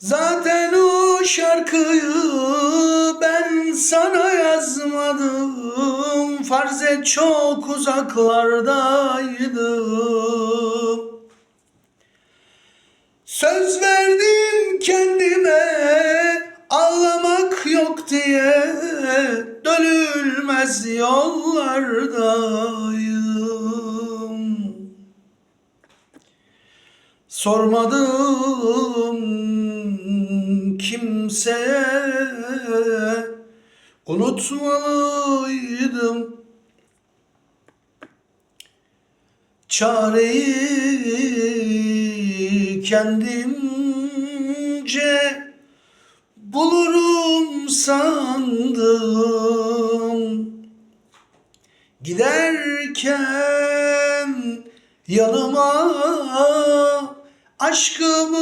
Zaten o şarkıyı ben sana yazmadım. Farz et çok uzaklardaydım. Söz verdim kendime ağlamak yok diye Dönülmez yollardayım Sormadım kimseye Unutmalıydım. Çareyi kendimce bulurum sandım. Giderken yanıma aşkımı